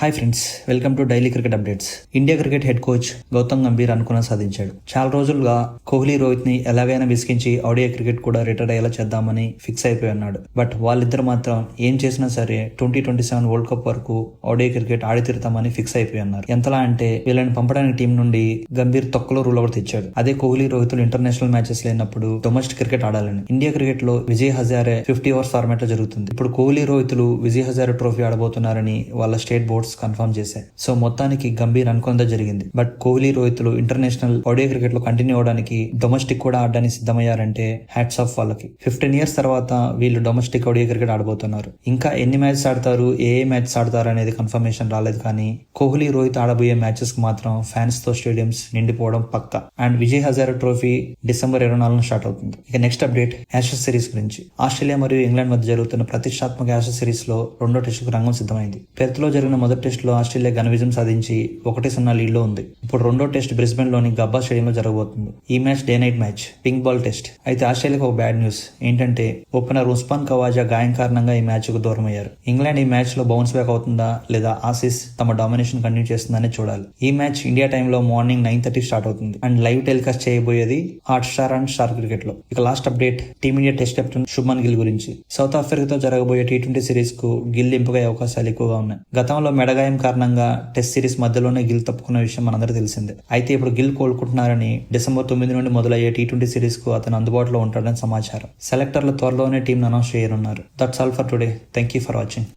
Hi friends welcome to daily cricket updates. India cricket head coach Gautam Gambhir అనుకున్న సాధించాడు. చాలా రోజులుగా కోహ్లీ రోహిత్ని ఎలాగైనా విసిగించి ఆడియో క్రికెట్ కూడా రిటైర్ అయ్యేలా చేద్దామని ఫిక్స్ అయిపోయి ఉన్నాడు బట్ వాళ్ళిద్దరు మాత్రం ఏం చేసినా సరే twenty twenty seven world cup వరకు ఆడియో క్రికెట్ ఆడి తీరుతామని ఫిక్స్ అయిపోయి ఉన్నారు ఎంతలా అంటే వీళ్ళని పంపడానికి టీం నుండి గంభీర్ తొక్కలో రూల్ ఒకటి తెచ్చాడు. అదే కోహ్లీ రోహితులు ఇంటర్నేషనల్ మ్యాచెస్ లేనప్పుడు డొమెస్టిక్ క్రికెట్ ఆడాలని. ఇండియా క్రికెట్లో విజయ్ హజారే ఫిఫ్టీ ఓవర్స్ ఫార్మాట్లో జరుగుతుంది. ఇప్పుడు కోహ్లీ రోహితులు విజయ్ హజారే ట్రోఫీ ఆడబోతున్నారని వాళ్ళ స్టేట్ బోర్డ్స్ కన్ఫర్మ్ చేశాయి. సో మొత్తానికి గంభీర్ అనుకుందా జరిగింది. బట్ కోహ్లీ రోహిత్లు ఇంటర్నేషనల్ ఒడే క్రికెట్లో కంటిన్యూ అవడానికి డొమెస్టిక్ కూడా ఆడడానికి సిద్ధమయ్యారంటే హ్యాట్స్ ఆఫ్ వాళ్ళకి. ఫిఫ్టీన్ ఇయర్స్ తర్వాత వీళ్ళు డొమెస్టిక్ ఒడే క్రికెట్ ఆడబోతున్నారు. ఇంకా ఎన్ని మ్యాచ్స్ ఆడతారు ఏ ఏ మ్యాచెస్ ఆడతారు అనేది కన్ఫర్మేషన్ రాలేదు కానీ కోహ్లీ రోహిత్ ఆడబోయే మ్యాచెస్కి మాత్రం ఫ్యాన్స్తో స్టేడియంస్ నిండిపోవడం పక్క. And Vijay Hazare trophy December ఇరవై నాలుగున స్టార్ట్ అవుతుంది. ఇక నెక్స్ట్ అప్డేట్ యాషస్ సిరీస్ గురించి. ఆస్ట్రేలియా మరియు ఇంగ్లాండ్ మధ్య జరుగుతున్న ప్రతిష్టాత్మక యాషస్ సిరీస్లో రెండో టెస్టుకు రంగం సిద్ధమైంది. పెర్త్లో జరిగిన మొదటి టెస్టులో ఆస్ట్రేలియా ఘన విజయం సాధించి ఒకటి సున్నా లీడ్లో ఉంది. ఇప్పుడు రెండో టెస్ట్ బ్రిస్బెన్లోని గబ్బా స్టేడియంలో జరగబోతుంది. ఈ match day night match pink ball test. అయితే ఆస్ట్రేలియాకు ఒక బ్యాడ్ న్యూస్. ఏంటంటే ఓపెనర్ ఉస్మాన్ కవాజా గాయం కారణంగా ఈ మ్యాచ్కు దూరం అయ్యారు ఇంగ్లాండ్ ఈ మ్యాచ్లో బౌన్స్ బ్యాక్ అవుతుందా లేదా ఆసీస్ తమ డామినేషన్ కంటిన్యూ చేస్తుందని చూడాలి. ఈ మ్యాచ్ ఇండియా టైంలో మార్నింగ్ నైన్ థర్టీ స్టార్ట్ అవుతుంది. అండ్ లైవ్ టెలికాస్ట్ చేయబోయేది హాట్ స్టార్ అండ్ స్టార్ క్రికెట్లో ఇక last update team India test captain Shubman Gill గురించి. సౌత్ ఆఫ్రికాతో జరగబోయే టీ ట్వంటీ సిరీస్కు గిల్ ఎంపిక అవకాశాలు ఎక్కువగా ఉన్నాయి. గతంలో మెడగాయం కారణంగా టెస్ట్ సిరీస్ మధ్యలోనే గిల్ తప్పుకున్న విషయం మనందరూ తెలిసిందే. అయితే ఇప్పుడు గిల్ కోలుకుంటున్నారని డిసెంబర్ తొమ్మిది నుండి మొదలయ్యే టీ ట్వంటీ సిరీస్కు అతను అందుబాటులో ఉంటాడని సమాచారం. సెలెక్టర్లు త్వరలోనే టీం అనౌన్స్ చేయనున్నారు. That's all for today. Thank you for watching.